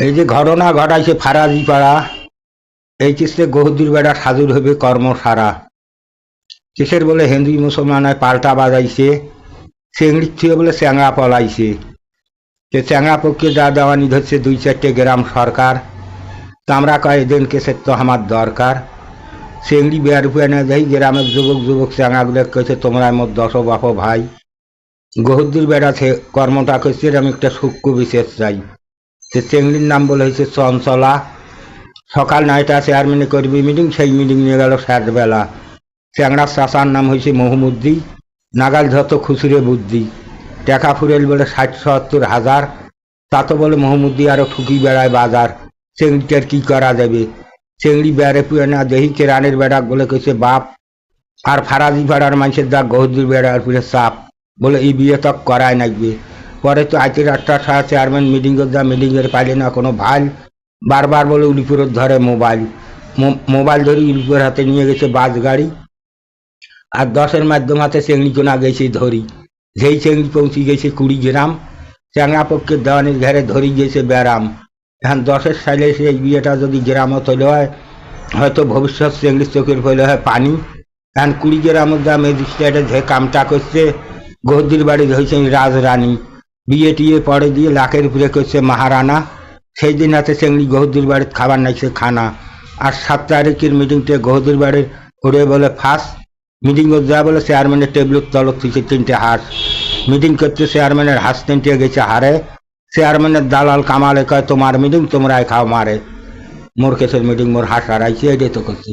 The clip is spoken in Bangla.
এই যে ঘটনা ঘটাইছে ফারাজি পাড়া এই কিসে গহুদুর বেড়া সাজুর হবে কর্ম সারা কিসের বলে হিন্দু মুসলমানের পাল্টা বাজাইছে চেংড়ির থেকে বলে চ্যাংড়া পলাইছে। সে চ্যাংড়া পক্ষে যা দেওয়ানি ধরছে দুই চারটে গ্রাম সরকার, তা আমরা কয় এদিন কেসের তো আমার দরকার? চেংড়ি বেয়ার উপরে না যাই, গ্রামের যুবক যুবক চ্যাংড়াগুলো কেছে তোমরা মোট দশ বাপ ভাই। গহুদ্দির বেড়াছে কর্মটা করছে আমি একটা সূক্ষ্ম বিশেষ চাই সে চেংড়ির নাম বলে হয়েছে চঞ্চলা। সকাল নয়টা চেয়ারম্যানে করবি মিটিং সেই মিটিং নিয়ে গেল বেলা চ্যাংড়ার চাষার নাম হয়েছে মহমুদ্দি। নাগাল যত খুচরে বুদ্ধি। টাকা ফুরেল বলে ষাট সত্তর হাজার। তা তো বলে মহমুদ্দি আরও ঠুকি বেড়ায় বাজার। চেংড়িটার কি করা যাবে? চেংড়ি বেড়ে পুয়ে না, দেহি কেরানের বেড়া বলে কেছে বাপ। আর ফারাজি পাড়ার মানুষের দা গহুদ্দির বেড়ার পুরে চাপ বলে এই বিয়ে তক করায় নাকবে পরে তো আজকে রাতটা সারা চেয়ারম্যান মিটিং যা মিটিং এর পাইলে না কোনো ভালো। বারবার বলে উলিপুরের ধরে মোবাইল। মোবাইল ধরে উলিপুর হাতে নিয়ে গেছে বাস গাড়ি। আর দশের মাধ্যম হাতে চেংড়ি কোনা গেছে ধরি। যেই চেংড়ি পৌঁছে গেছে কুড়ি গ্রাম, চ্যাংড়া পক্ষের দেওয়ানির ঘরে ধরি গেছে ব্যারাম। এখন দশের সাইলে সেই বিয়েটা যদি গ্রামত হলে হয়, হয়তো ভবিষ্যৎ চেংড়ি চোখের ফলে হয় পানি। এখন কুড়ি গ্রামের যা ম্যাজিস্ট্রেটে যে কামটা করছে গদ্দির বাড়ি হয়েছে রাজরানী। বিয়ে টিয়ে পরে দিয়ে লাখের উপরে করছে মহারানা। সেই দিন হাতে চেংড়ি গহুদ্দির বাড়ির খাবার নাইছে খানা। আর সাত তারিখের মিটিংতে গহুদ্দির বাড়ির ওরে বলে ফার্স্ট মিটিং যা বলে চেয়ারম্যানের টেবিলের তলক থেকে তিনটে হাঁস। মিটিং করতে চেয়ারম্যানের হাঁস তিনটে গেছে হারে চেয়ারম্যানের দালাল কামালে কয়, তোমার মিটিং তোমরাই খাও মারে। মোর কেসের মিটিং মোর হাঁস হারাইছে এটাই তো করছি।